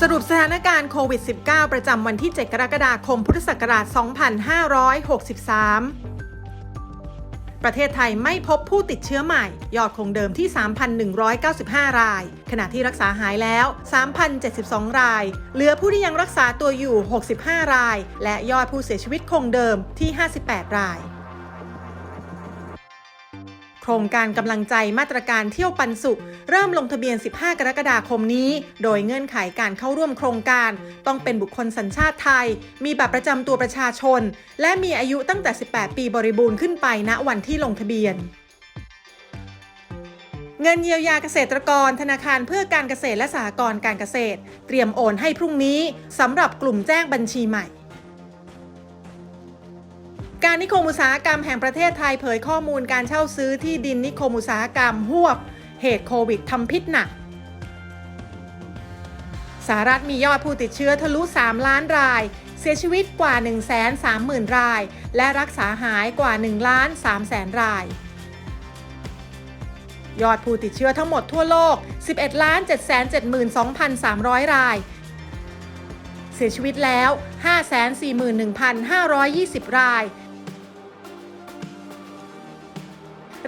สรุปสถานการณ์โควิด -19 ประจำวันที่ 7 กรกฎาคม พุทธศักราช 2563 ประเทศไทยไม่พบผู้ติดเชื้อใหม่ ยอดคงเดิมที่ 3,195 ราย ขณะที่รักษาหายแล้ว 3,072 ราย เหลือผู้ที่ยังรักษาตัวอยู่ 65 ราย และยอดผู้เสียชีวิตคงเดิมที่ 58 ราย โครงการกำลังใจมาตรการเที่ยวปันสุข เริ่มลงทะเบียน 15 กรกฎาคมนี้ โดยเงื่อนไขการเข้าร่วมโครงการ ต้องเป็นบุคคลสัญชาติไทย มีบัตรประจำตัวประชาชน และมีอายุตั้งแต่ 18 ปีบริบูรณ์ขึ้นไปณวันที่ลงทะเบียนเงินเยียวยาเกษตรกร ธนาคารเพื่อการเกษตรและสหกรณ์การเกษตร เตรียมโอนให้พรุ่งนี้สำหรับกลุ่มแจ้งบัญชีใหม่ การนิคมอุตสาหกรรมแห่งประเทศไทยเผยข้อมูลการเช่าซื้อที่ดินนิคมอุตสาหกรรมหวบ เหตุโควิดทำพิษหนักสหรัฐมียอดผู้ติดเชื้อทะลุ 3 ล้านราย เสียชีวิตกว่า 130,000 ราย และรักษาหายกว่า 1 ล้าน3แสนราย ยอดผู้ติดเชื้อทั้งหมดทั่วโลก 11ล้าน772,300 ราย เสียชีวิตแล้ว 541,520 ราย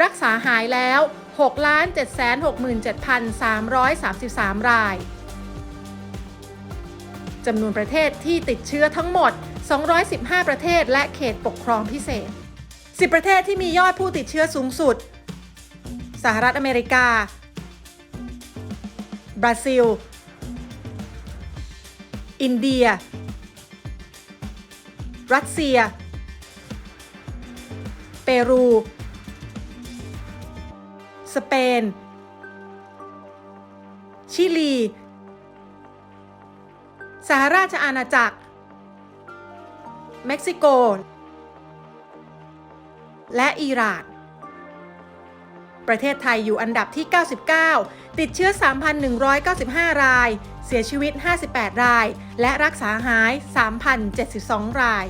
รักษาหายแล้ว 6,767,333 ราย จำนวนประเทศที่ติดเชื้อทั้งหมด 215 ประเทศและเขตปกครองพิเศษ 10 ประเทศที่มียอดผู้ติดเชื้อสูงสุด สหรัฐอเมริกา บราซิล อินเดีย รัสเซีย เปรู สเปน ชิลี สหราชอาณาจักร เม็กซิโก และอิหร่านประเทศไทยอยู่อันดับที่ 99 ติดเชื้อ 3,195 ราย เสียชีวิต 58 ราย และรักษาหาย 3,072 ราย